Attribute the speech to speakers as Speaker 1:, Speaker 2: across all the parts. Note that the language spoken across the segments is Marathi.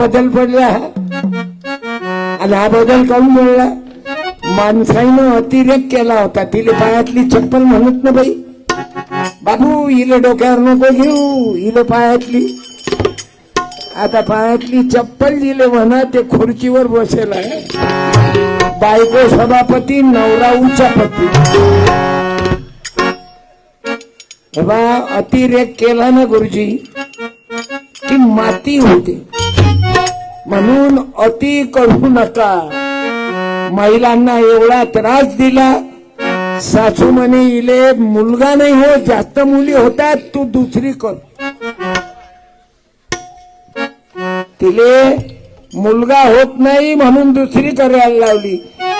Speaker 1: बदल पडला आणि हा बदल काऊन बोलला माणसाईनं अतिरेक केला होता. तिले पायातली चप्पल म्हणत ना बाई बाबू हिला डोक्यावर नको घेऊ हिला पायातली. आता पायातली चप्पल दिले म्हणा ते खुर्चीवर बसेल आहे. बायको सभापती नवरा उचापती बा अतिरेक केला ना गुरुजी की माती होते. म्हणून अति करू नका. महिलांना एवढा त्रास दिला सासू म्हणे इले मुलगा नाही हो जास्त मुली होतात तू दुसरी कर. तिले मुलगा होत नाही म्हणून दुसरी करायला लावली.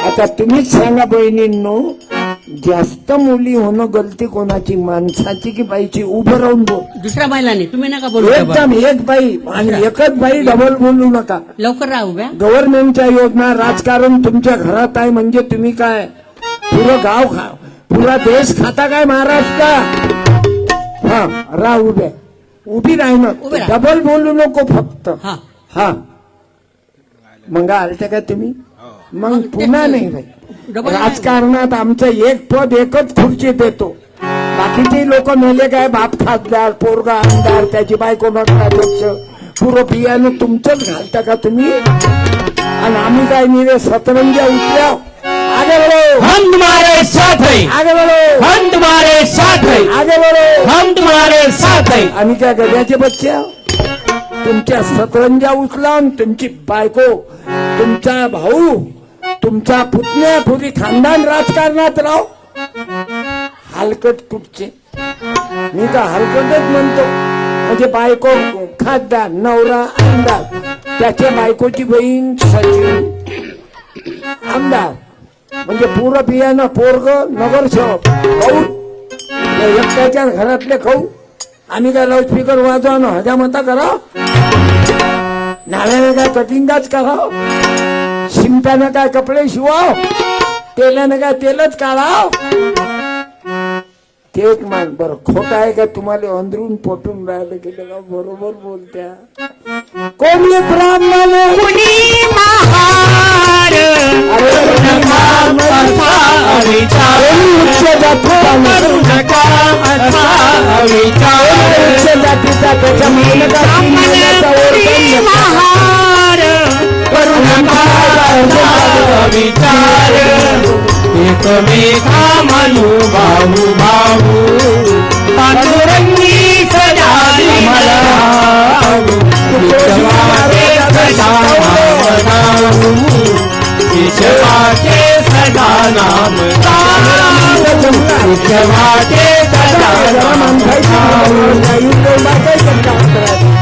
Speaker 1: आता तुम्हीच सांगा बहिणींनो जास्त मुली होणं गलती कोणाची? माणसाची की बाईची? उभं राहून बोल.
Speaker 2: दुसऱ्या महिलांनी तुम्ही नका बोलू.
Speaker 1: एकदम एक बाई आणि एकच बाई डबल बोलू नका.
Speaker 2: लवकर राहा उभ्या.
Speaker 1: गव्हर्नमेंटच्या योजना राजकारण तुमच्या घरात आहे म्हणजे तुम्ही काय? पुरं गाव खा. पुरा देश खाता काय महाराष्ट्र? हा राह उभ्या. उभी राह ना.
Speaker 2: उभी राहा.
Speaker 1: डबल बोलू नको फक्त.
Speaker 2: हा.
Speaker 1: हा. मग आलते का तुम्ही? मग
Speaker 2: मग
Speaker 1: पुन्हा नाही बाई. राजकारणात आमचं एक पद एकच खुर्ची देतो. बाकीचे लोक मेले काय बाप खासदार पोरगा आमदार त्याची बायको नगराध्यक्ष पुरं बियाणं तुमचंच घालता का तुम्ही? आणि आम्ही काय निरे सतरंजा उठल्या? आगे बढो
Speaker 3: हम तुम्हारे साथ हैं.
Speaker 1: आगे बढो
Speaker 3: हम तुम्हारे साथ हैं.
Speaker 1: आगे बढो
Speaker 3: हम तुम्हारे साथ हैं.
Speaker 1: आम्ही काय गड्याचे बच्चे? तुमच्या सतरंजा उचलावून तुमची बायको तुमचा भाऊ तुमचा पुतण्या खानदान राजकारणात राहो हलकट कुठचे. मी तर हलकटच म्हणतो. म्हणजे बायको खासदार नवरा आमदार. त्याच्या बायकोची बहीण सचिव आमदार. म्हणजे पूर बियाणं पोरग नगरसेवक. खाऊ एकट्याच्या घरातले खाऊ. आम्ही काय लाऊडस्पीकर वाजवा हजामता करा? नाव्याने काय कटिंगच करा. शिमट्यानं काय कपडे शिवाव? तेलानं काय तेलच काढाव? ते एक मान बरं खोट आहे का तुम्हाला अंदरून पटून राहिलं गेलं का बरोबर बोलत्या? कोणी ब्राह्मण उच्च जातीचा उच्च त्याच्या महिन्याचा
Speaker 3: विचार एकमेका मनू भाऊ भाऊ पांडुरंगी सजाली मला विश्वाचे सदा नाम विश्वाचे सदा नाम विश्वाचे सदा नाम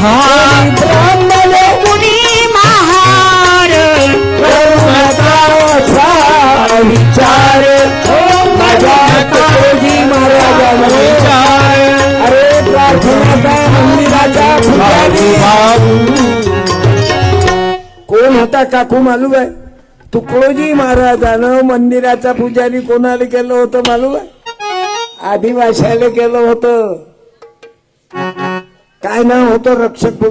Speaker 3: हा.
Speaker 1: ब्राह्मण
Speaker 3: महार.
Speaker 1: विचार. माझ्या तुकोजी महाराजांनी.
Speaker 3: विचार.
Speaker 1: अरे प्रार्थनाचा मंदिराचा पुजारी. कोण होता काकू मालूम आहे तुकडोजी महाराजानं मंदिराचा पुजारी कोणाला केलं होतं मालूम आहे आदिवाशाला केलं होतं. काय नाव होतं रक्षक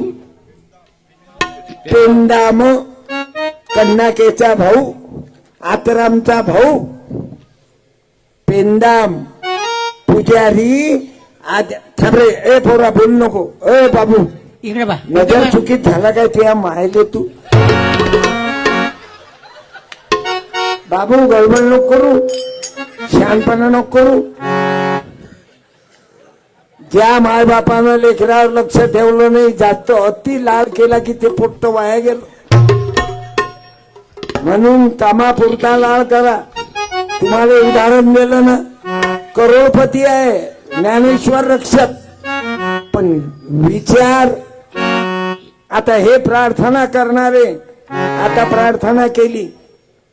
Speaker 1: पेंडाम कन्नाकेचा भाऊ आतरामचा भाऊ. पेंदाम पुजारी आद थांबरे ए पोरा बोल नको. ए बाबू
Speaker 2: इकडे बा.
Speaker 1: नजर चुकीत झाला काय त्या मायले तू? बाबू गडबड नको करू. शहाणपणा नको करू. त्या मायबापानं लेकरावर लक्ष ठेवलं नाही जास्त अति लाड केला की ते पोट्ट वाया गेलं. म्हणून कामापुरता लाड करा. तुम्हाला उदाहरण दिलं ना करोडपती आहे ज्ञानेश्वर रक्षक. पण विचार आता हे प्रार्थना करणारे आता प्रार्थना केली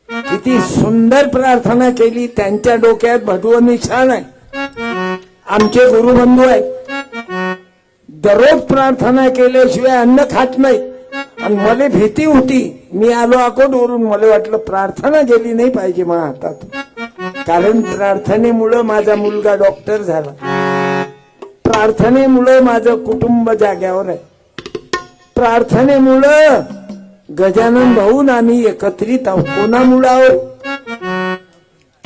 Speaker 1: किती सुंदर प्रार्थना केली त्यांच्या डोक्यात भगवनी छान आहे. आमचे गुरुबंधू आहेत. दररोज प्रार्थना केल्याशिवाय अन्न खात नाही. आणि मला भीती होती. मी आलो अकोटवरून मला वाटलं प्रार्थना गेली नाही पाहिजे माझ्या हातात. कारण प्रार्थनेमुळं माझा मुलगा डॉक्टर झाला. प्रार्थनेमुळं माझं कुटुंब जाग्यावर आहे. प्रार्थनेमुळं गजानन भाऊ आम्ही एकत्रित आहोत. कोणामुळं आहोत?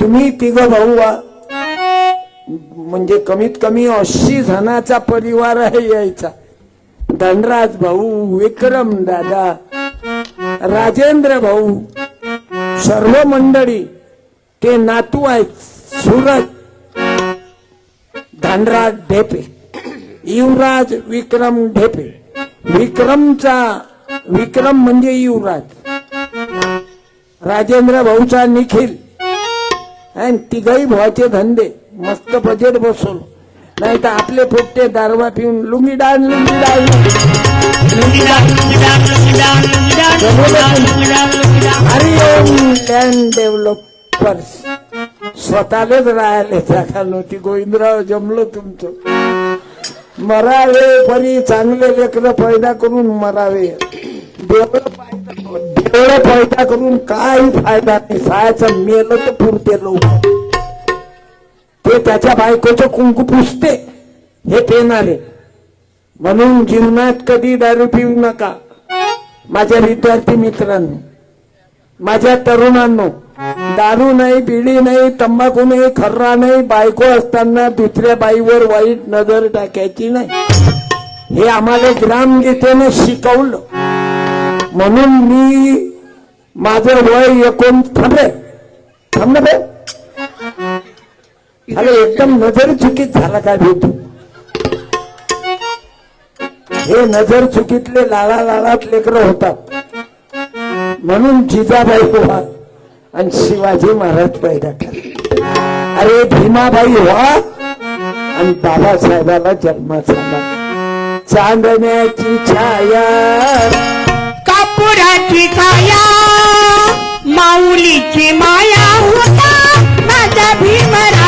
Speaker 1: तुम्ही तिघ भाऊ वा म्हणजे कमीत कमी ऐंशी जणाचा परिवार आहे यायचा. धनराज भाऊ विक्रम दादा राजेंद्र भाऊ सर्व मंडळी ते नातू आहेत सुरज धनराज ढेपे युवराज विक्रम ढेपे. विक्रमचा विक्रम म्हणजे युवराज. राजेंद्र भाऊचा निखिल. आणि तिघही भावाचे धंदे. मस्त बजेट बसवलं नाही तर आपले पोट्टे दारवा पिऊन लुंगी डाळ लुंगी डाळ. लँड डेव्हलपर्स स्वतःलाच राहिले जागा नव्हती गोविंदराव जमलं तुमचं. मरावे परी चांगले लेकर पैदा करून मरावे देवळं पैदा करून काही फायदा नाही. सायाचं मेलं तर पुरते लोक. ते त्याच्या बायकोचं कुंकू पुसते. हे पेनारे म्हणून जीवनात कधी दारू पिऊ नका. माझ्या विद्यार्थी मित्रांनो माझ्या तरुणांनो दारू नाही बिडी नाही तंबाखू नाही खर्रा नाही बायको असताना दुसऱ्या बाईवर वाईट नजर टाकायची नाही. हे आम्हाला ग्रामगीतेनं शिकवलं. म्हणून मी माझं वय एकूण थांबे थांब अरे एकदम नजर चुकीत झाला काय भेटू हे नजर चुकीतले लाला लालात लेकर होतात. म्हणून जिजाबाई व्हा आणि शिवाजी महाराज पैदा ठरले अरे भीमाबाई व्हा आणि बाबासाहेबाला जन्म झाला चांदण्याची छाया.
Speaker 3: कापुराची छाया. माऊलीची माया होता. माझा
Speaker 1: भीमरा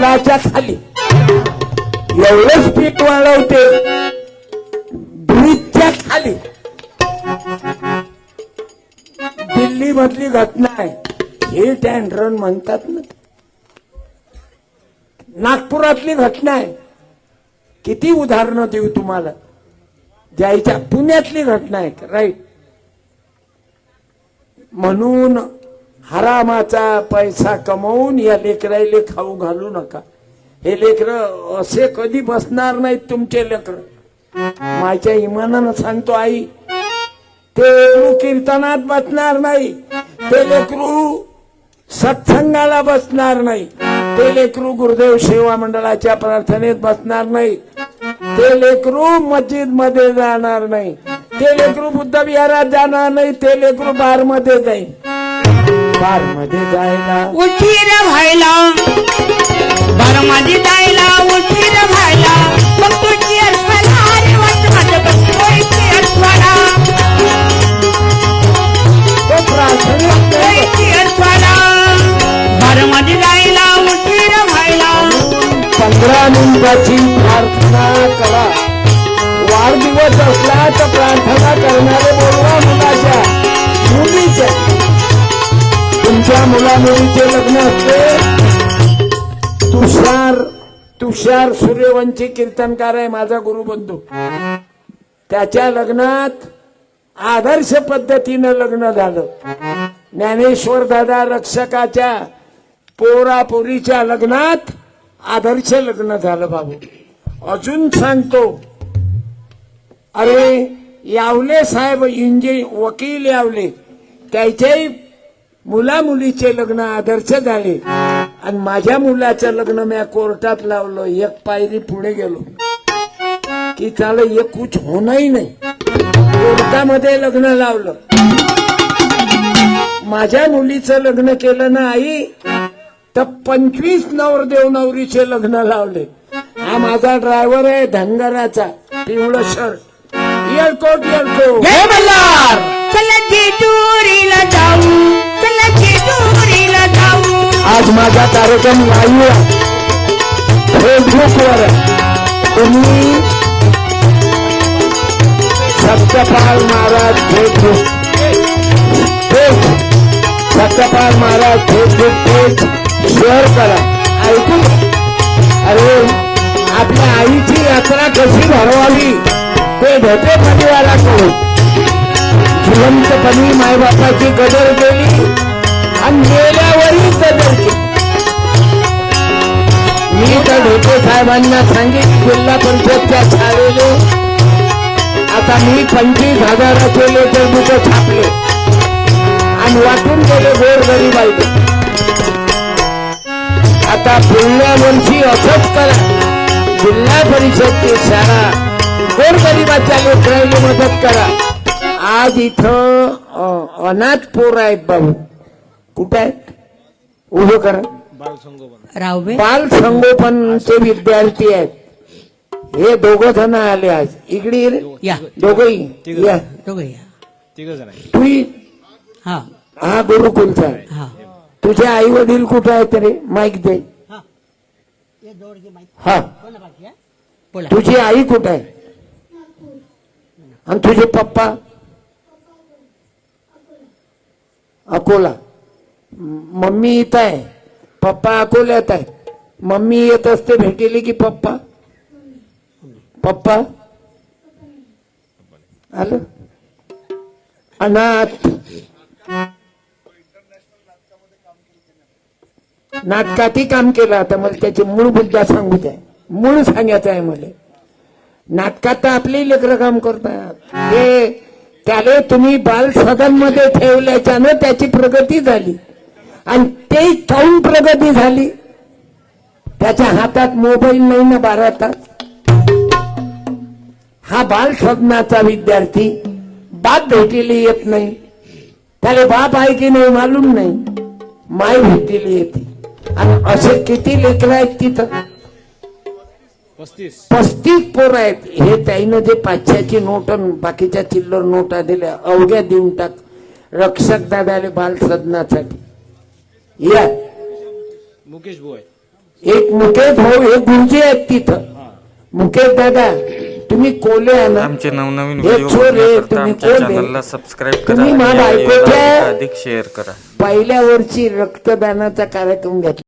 Speaker 1: पुलाच्या खाली. एवढंच स्पीड वाढवते ब्रिजच्या खाली. दिल्ली मधली घटना आहे. हिट अँड रन म्हणतात ना. नागपुरातली घटना आहे. किती उदाहरणं देऊ तुम्हाला. द्यायच्या पुण्यातली घटना आहे. राईट म्हणून हरामाचा पैसा कमवून या लेकराईले खाऊ घालू नका. हे लेकर असे कधी बसणार नाहीत तुमचे लेकर. माझ्या इमानानं सांगतो आई ते लेकरू कीर्तनात बसणार नाही. ते लेकरू सत्संगाला बसणार नाही. ते लेकरू गुरुदेव सेवा मंडळाच्या प्रार्थनेत बसणार नाही. ते लेकरू मस्जिदमध्ये जाणार नाही. ते लेकरू बुद्ध विहारात जाणार नाही. ते लेकरू बारमध्ये जाईल. बारमध्ये जायला.
Speaker 3: उशीर व्हायला. बारमाजी जायला उशीर व्हायला. मग तुझी अस्वला अरे वाट माझं बसवायची अस्वला.
Speaker 1: तो प्रार्थनेत नाही.
Speaker 3: बसवायची अस्वला. बारमाजी जायला उशीर व्हायला.
Speaker 1: पंधरा मिनिटाची प्रार्थना करा. वाढदिवस असला तर प्रार्थना करणारे बोलवा मुलाच्या मुलीच्या तुमच्या मुलामुलीचे लग्न असते. तुषार तुषार सूर्यवंशी कीर्तनकार आहे माझा गुरुबंधू. त्याच्या लग्नात आदर्श पद्धतीनं लग्न झालं. ज्ञानेश्वर दादा रक्षकाच्या पोरा पोरीच्या लग्नात आदर्श लग्न झालं बाबू. अजून सांगतो. अरे यावले साहेब इंजिन वकील यावले त्याच्याही मुला मुलीचे लग्न आदर्श झाले. आणि माझ्या मुलाचं लग्न मी कोर्टात लावलं. एक पायरी पुढे गेलो. की त्याला ये कुछ होणंही नाही. कोर्टामध्ये लग्न लावलं. माझ्या मुलीचं लग्न केलं ना आई तर पंचवीस नवरदेव नवरीचे लग्न लावले. हा माझा ड्रायव्हर आहे धनगराचा पिवळं शर्ट इयरकोट इयरकोट माझा कार्यक्रम लाईव्ह फेसबुकवर तुम्ही Satyapal Maharaj Facebook page Satyapal Maharaj Facebook page share करा. ऐकून अरे आपल्या आईची यात्रा कशी भरवावी? ते भेटे परिवाराकडून जिवंतपणी मायबापाची कदर केली. आणि गेल्या मी तर ढोके साहेबांना सांगितलं जिल्हा परिषदच्या शाळेले. आता मी पंचवीस हजाराचे लेटर बुक छापले. आणि वाटून गेले गोर गरीबाईले. आता पुढल्या वर्षी असंच करा. जिल्हा परिषदची शाळा गोर गरीबाच्या लेकराला मदत करा. आज इथं अनाथ पोर आहेत बाबू कुठे आहेत? उभं करा.
Speaker 2: राहूबे
Speaker 1: बाल संगोपनचे विद्यार्थी आहेत. हे दोघ जण आले आज. इकडे ये रे.
Speaker 2: या.
Speaker 1: दोघही या.
Speaker 2: दोघं या.
Speaker 1: तू
Speaker 2: हा.
Speaker 1: हा गुरुकुलचा आहे.
Speaker 2: हा.
Speaker 1: तुझे आई वडील कुठे आहेत रे? माईक दे. हा.
Speaker 2: बोला.
Speaker 1: तुझी आई कुठे आहे? आणि तुझे पप्पा? अकोला. मम्मी इथं आहे. पप्पा अकोल्यात आहे मम्मी येत असते भेटेली की पप्पा? पप्पा? आलं? अनाथ. नाटकातही काम केलं. आता मला त्याची मूळ मुद्दा सांगू द्या. मूळ सांगायचं आहे मला. नाटकात तर आपली लेकरं काम करतात. हे त्याला तुम्ही बाल सदनमध्ये ठेवल्याच्यानं त्याची प्रगती झाली. आणि ते काऊन प्रगती झाली. त्याच्या हातात मोबाईल नाही ना बारा तास. हा बाल सदनाचा विद्यार्थी बाप भेटीला येत नाही. त्याला बाप आहे की नाही मालूम नाही. माय भेटीला येते. आणि असे किती लेकर आहेत तिथं? पस्तीस. पोर आहेत. हे त्याईनं जे पाचशेची नोट बाकीच्या चिल्लर नोटा दिल्या अवघ्या देऊन टाक. रक्षक दादाले बाल सदनासाठी या।
Speaker 4: मुकेश भोय.
Speaker 1: एक मुकेश भाऊ हे गुरुजी आहेत तिथं. मुकेश दादा तुम्ही कोले आहे ना?
Speaker 5: आमचे नवनवीन? चॅनलला सबस्क्राईब करा अधिक शेअर करा.
Speaker 1: पहिल्या वर्षी रक्तदानाचा कार्यक्रम घेतला.